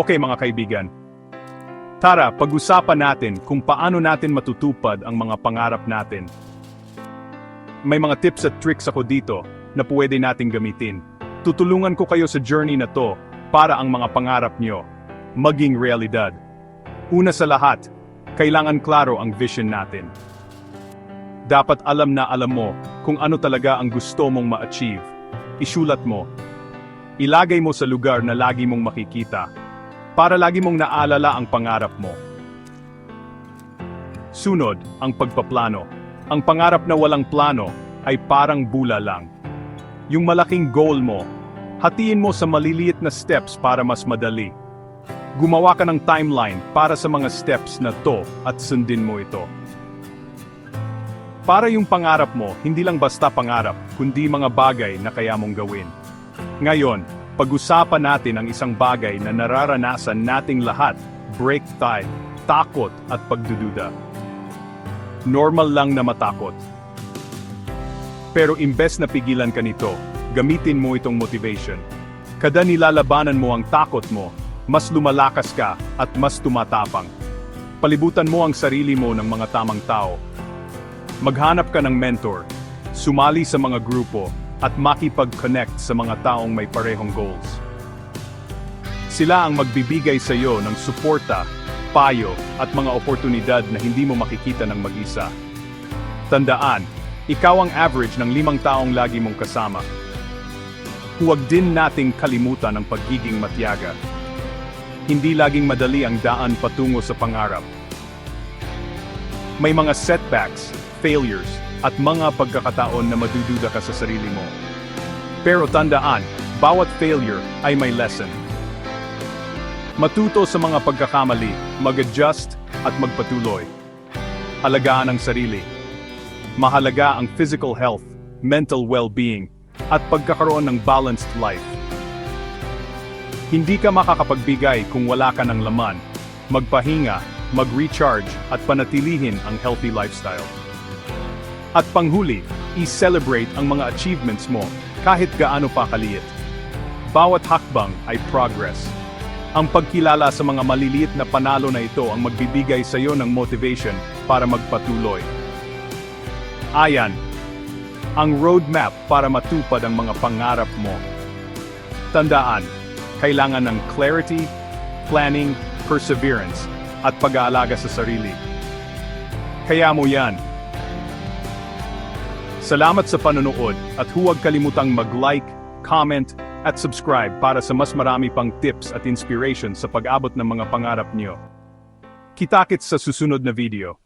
Okay mga kaibigan. Tara, pag-usapan natin kung paano natin matutupad ang mga pangarap natin. May mga tips at tricks ako dito na pwede nating gamitin. Tutulungan ko kayo sa journey na to para ang mga pangarap nyo maging realidad. Una sa lahat, kailangan klaro ang vision natin. Dapat alam na alam mo kung ano talaga ang gusto mong ma-achieve. Isulat mo. Ilagay mo sa lugar na lagi mong makikita para lagi mong naalala ang pangarap mo. Sunod, ang pagpaplano. Ang pangarap na walang plano ay parang bula lang. Yung malaking goal mo, hatiin mo sa maliliit na steps para mas madali. Gumawa ka ng timeline para sa mga steps na to at sundin mo ito. Para yung pangarap mo, hindi lang basta pangarap, kundi mga bagay na kaya mong gawin. Ngayon, pag-usapan natin ang isang bagay na nararanasan nating lahat, break tie, takot at pagdududa. Normal lang na matakot. Pero imbes na pigilan ka nito, gamitin mo itong motivation. Kada nilalabanan mo ang takot mo, mas lumalakas ka at mas tumatapang. Palibutan mo ang sarili mo ng mga tamang tao. Maghanap ka ng mentor, sumali sa mga grupo, at makipag-connect sa mga taong may parehong goals. Sila ang magbibigay sa iyo ng suporta, payo, at mga oportunidad na hindi mo makikita ng mag-isa. Tandaan, ikaw ang average ng limang taong lagi mong kasama. Huwag din nating kalimutan ang pagiging matyaga. Hindi laging madali ang daan patungo sa pangarap. May mga setbacks, failures, at mga pagkakataon na madududa ka sa sarili mo. Pero tandaan, bawat failure ay may lesson. Matuto sa mga pagkakamali, mag-adjust at magpatuloy. Alagaan ang sarili. Mahalaga ang physical health, mental well-being, at pagkakaroon ng balanced life. Hindi ka makakapagbigay kung wala ka ng laman. Magpahinga, mag-recharge, at panatilihin ang healthy lifestyle. At panghuli, i-celebrate ang mga achievements mo kahit gaano pa kaliit. Bawat hakbang ay progress. Ang pagkilala sa mga maliliit na panalo na ito ang magbibigay sa iyo ng motivation para magpatuloy. Ayan, ang roadmap para matupad ang mga pangarap mo. Tandaan, kailangan ng clarity, planning, perseverance, at pag-aalaga sa sarili. Kaya mo yan. Salamat sa panonood at huwag kalimutang mag-like, comment, at subscribe para sa mas marami pang tips at inspiration sa pag-abot ng mga pangarap niyo. Kitakits sa susunod na video.